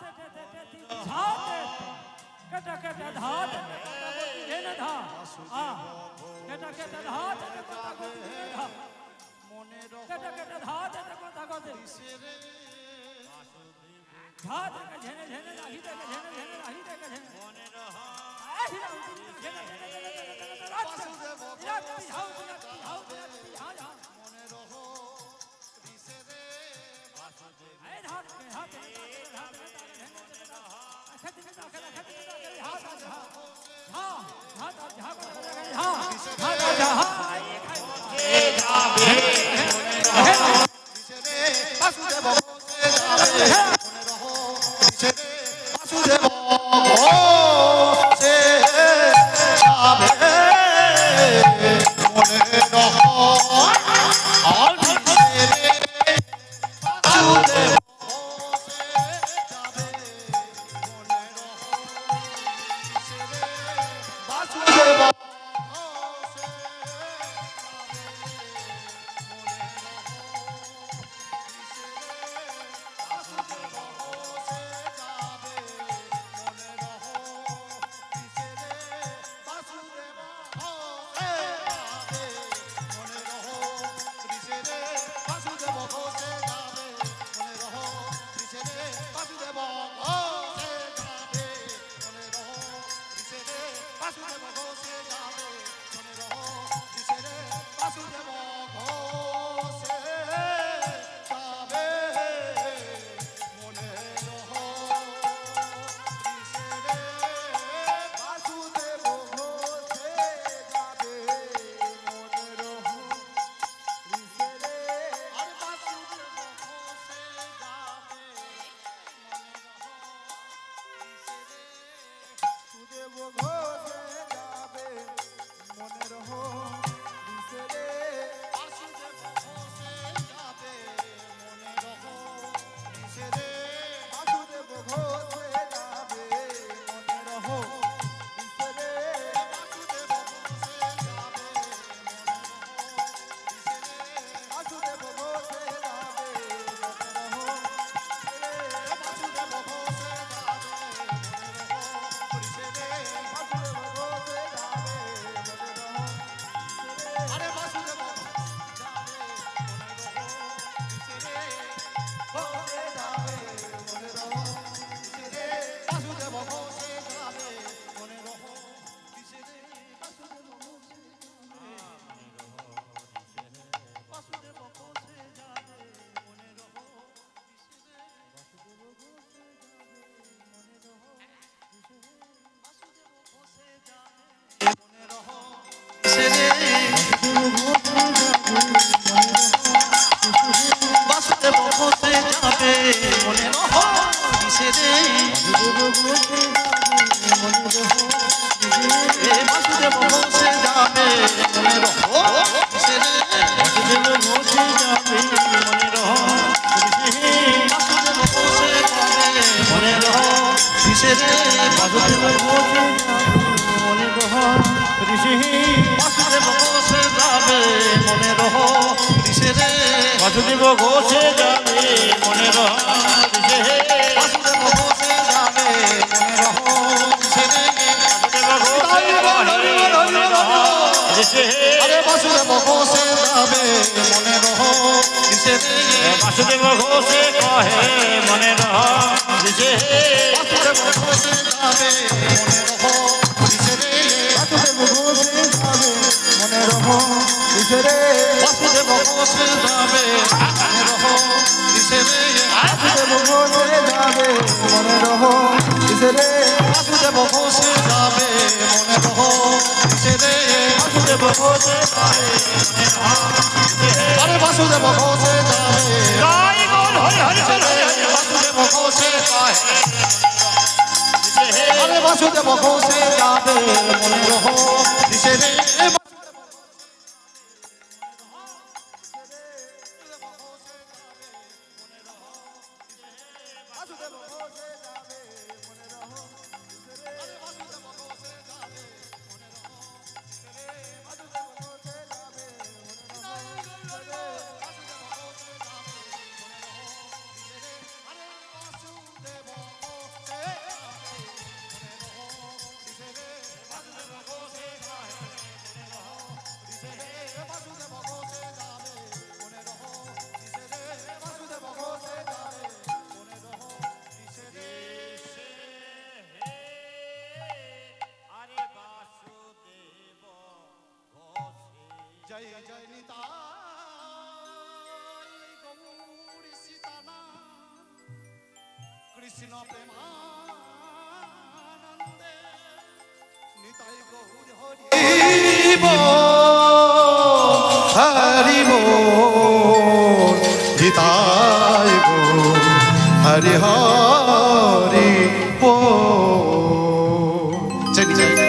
তে তে তে তি ঝাতে কট কট ধাত জেন ধা আ কট কট ধাত কট কট জেন ধা কট কট ধাত কট কট ধাত ঝেনে ঝেনে রাহি তে ঝেনে ঝেনে রাহি তে ঝেনে বাসুদেব মনে রহ কিসেরে এ বাসুদেব ঘোষে যাবে, মনে রহ কিসেরে বাসুদেব ঘোষে যাবে মনে রহ বাসুদেব ঘোষে যাবে মনে রহ কিসেরে বাসুদেব ঘোষে মনে রহ বাসুদেব ঘোষে যাবে মনে রহ কিসেরে বাসুদেব ঘোষে যাবে। আরে বাসুদেব ঘোষে যাবে মনে রহ। বাসুদেব ঘোষে কহে মনে রহ। বাসুদেব ঘোষে যাবে মনে রহ। বাসুদেব ঘোষে যাবে মনে রহ। বাসুদেব ঘোষে যাবে মনে রহ। বাসুদেব ঘোষে যাবে মনে রহ। বাসুদেব ঘোষে যাবে মনে রহ। কিসেরে বাসুদেব ঘোষে যাবে আরে বাসুদেব ঘোষে যাবে জয় গৌর হরি হরি হরি হরি। বাসুদেব ঘোষে গায় আরে জয় নিতাই গৌর সীতানা কৃষ্ণ প্রেমানন্দে নিতাই গৌর হরি হরি বল নিতাই গৌর হরি